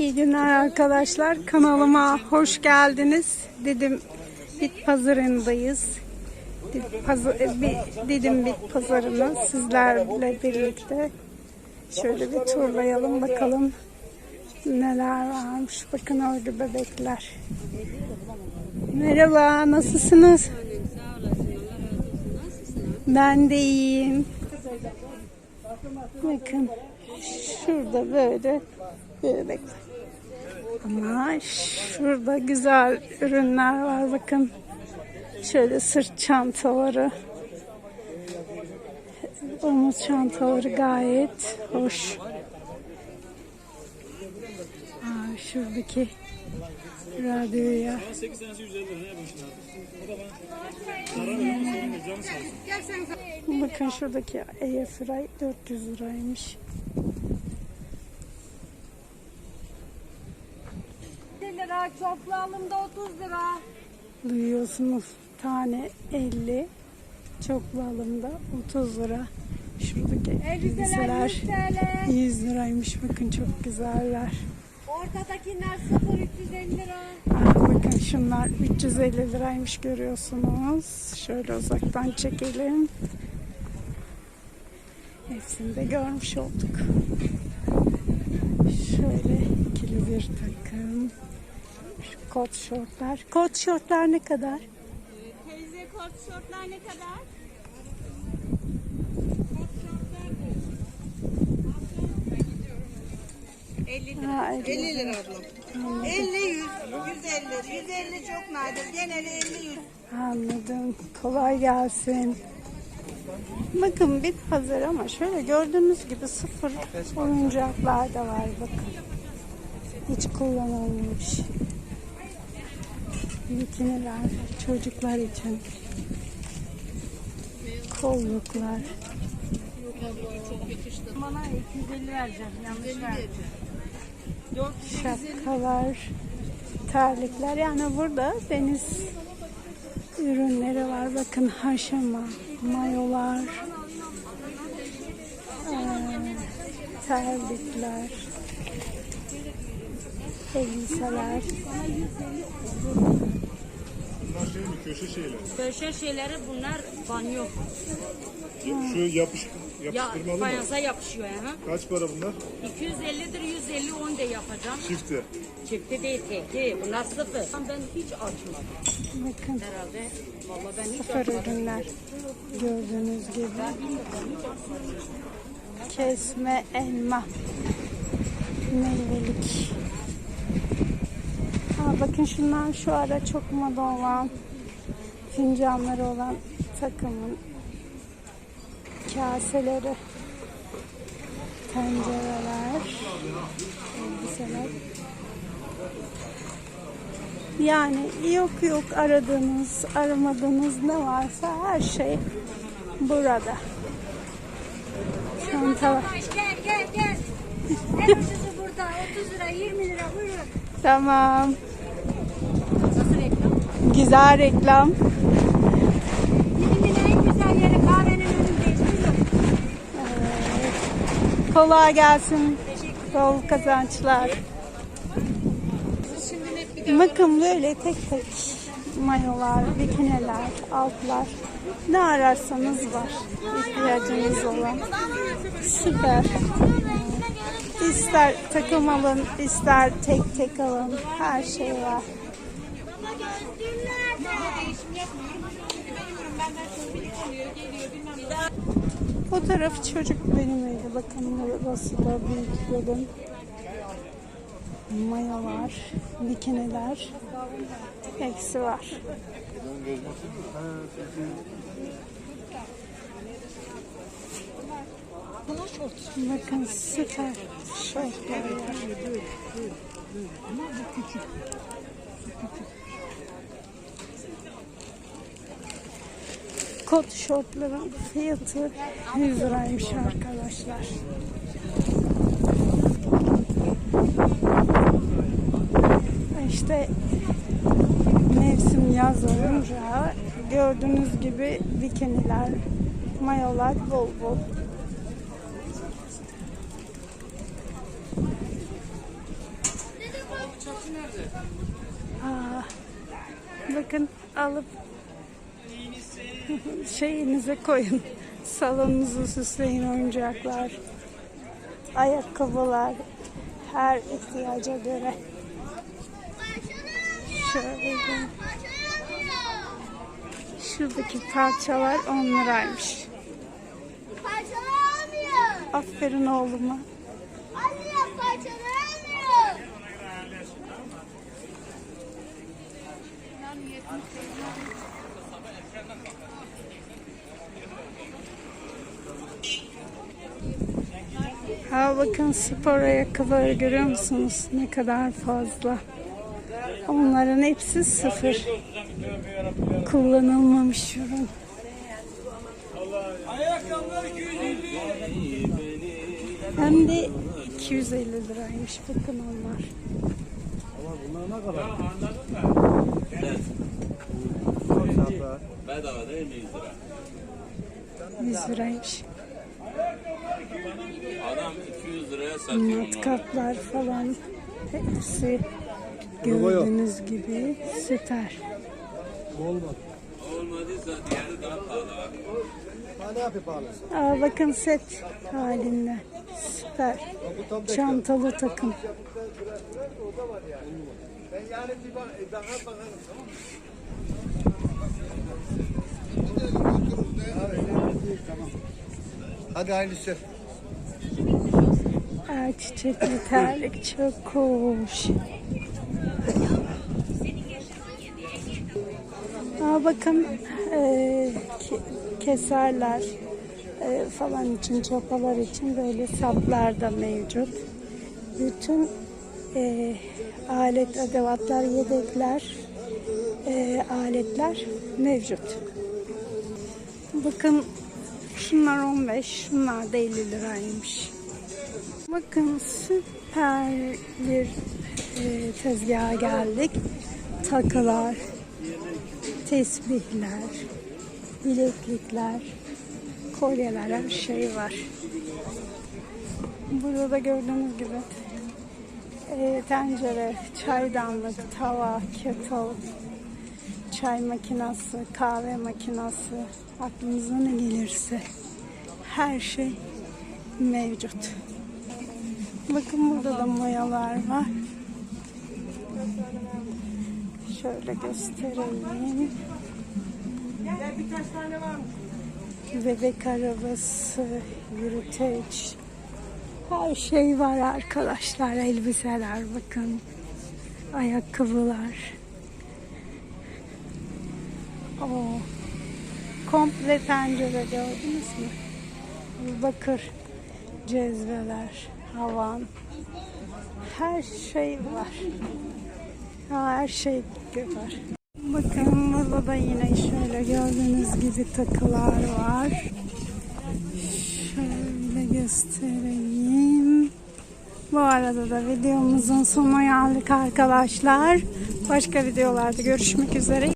İyi günler arkadaşlar. Kanalıma hoş geldiniz. Dedim bit pazarındayız. Bir, dedim bit pazarını sizlerle birlikte şöyle bir turlayalım bakalım neler varmış. Bakın orada bebekler. Merhaba, nasılsınız? Ben de iyiyim. Bakın şurada böyle bebek var. Ama şurada güzel ürünler var bakın. Şöyle sırt çantaları. Omuz çantaları gayet hoş. Aa, şuradaki radyoya. Bakın şuradaki Airfry 400 liraymış. 50 lira, çoklu alımda 30 lira. Duyuyorsunuz tane 50 çoklu alımda 30 lira. Şuradaki Elbiseler elbiseler 100 TL. 100 liraymış bakın çok güzeller. Ortadakiler 0 350 lira. Bakın şunlar 350 liraymış görüyorsunuz. Şöyle uzaktan çekelim. Hepsini de görmüş olduk. Şöyle ikili bir takım. Kot şortlar. Kot şortlar ne kadar? Teyze kot şortlar ne kadar? Ha, 50 lira ablam. 50 100, 150, 150 çok nadir. Geneli 50 100. Anladım. Kolay gelsin. Bakın bit pazar ama şöyle gördüğünüz gibi sıfır oyuncaklar da var bakın. Hiç kullanılmamış. Bikiniler çocuklar için. Kolluklar. Bana 250 vereceğim. Yanlış verdim. şapkalar, terlikler. Yani burada deniz ürünleri var. Bakın haşama, mayolar, terlikler, elbiseler. Bunlar şey mi? Köşe şeyler. Köşe şeyleri bunlar banyo. Şu yapış, Ya yapıştırmalı mı? fayansa yapışıyor ya. Kaç para bunlar? 250'dir 150 10 de yapacağım. Çifti. Çifti değil tekli. Bunlar sıfır. Ben hiç açmadım Bakın herhalde. Vallahi ben hiç sıfır ürünler gördüğünüz gibi. Kesme elma. Meyvelik. Ha, bakın şunlar şu ara çok moda olan fincanları olan takımın kaseleri tencereler elbiseler yani yok yok aradığınız aramadığınız ne varsa her şey burada çantalar Gel gel gel. En ucuzu burada. 30 lira 20 lira buyurun. tamam? Güzel reklam Dilimin en güzel yeri kahvenin önündeyiz. Buyurun. kolay gelsin bol kazançlar bakın böyle tek tek mayolar bikiniler altlar ne ararsanız var ihtiyacınız olan süper İster takım alın, ister tek tek alın. Her şey var. Bu taraf çocuk bölümüydü. Bakın burası da büyük bölüm. Mayalar, bikiniler. Hepsi var. Bakın süper şortlar var. Kot şortların fiyatı 100 liraymış arkadaşlar. İşte mevsim yaz olunca gördüğünüz gibi bikiniler, mayolar bol bol. Aa, bakın alıp şeyinize koyun. Salonunuzu süsleyin oyuncaklar. Ayakkabılar. Her ihtiyaca göre. Şöyle Şuradaki parçalar 10 liraymış. Aferin oğluma. Anne parçalanmıyor. Bakın spor ayakkabıları görüyor musunuz? Ne kadar fazla. Onların hepsi sıfır. Kullanılmamış ürün. Hem de 250 liraymış. Bakın onlar. Bedava değil mi 100 lira? 100 liraymış. Matkaplar falan hepsi gördüğünüz gibi süper. Olmadıysa diğeri daha. Aa, bakın set halinde. Süper. Çantalı takım. Hadi hayırlısı. Aa, çiçekli terlik çok hoş. Aa, bakın e, ke- keserler e, falan için, çapalar için böyle saplar da mevcut. Bütün e, alet, edevatlar, yedekler, e, aletler mevcut. Bakın şunlar 15, şunlar da 50 liraymış. Bakın süper bir e, tezgaha geldik. Takılar, tesbihler, bileklikler, kolyeler her şey var. Burada da gördüğünüz gibi e, tencere, çaydanlık, tava, kettle, çay makinası, kahve makinası, aklınıza ne gelirse her şey mevcut. Bakın burada da mayalar var. Şöyle göstereyim. Bebek arabası, yürüteç. Her şey var arkadaşlar. Elbiseler bakın. Ayakkabılar. Oo. Komple pencere gördünüz mü? Bakır cezveler, havan. Her şey var. Her şey var. Bakın burada da yine şöyle gördüğünüz gibi takılar var. Şöyle göstereyim. Bu arada da videomuzun sonuna geldik arkadaşlar. Başka videolarda görüşmek üzere.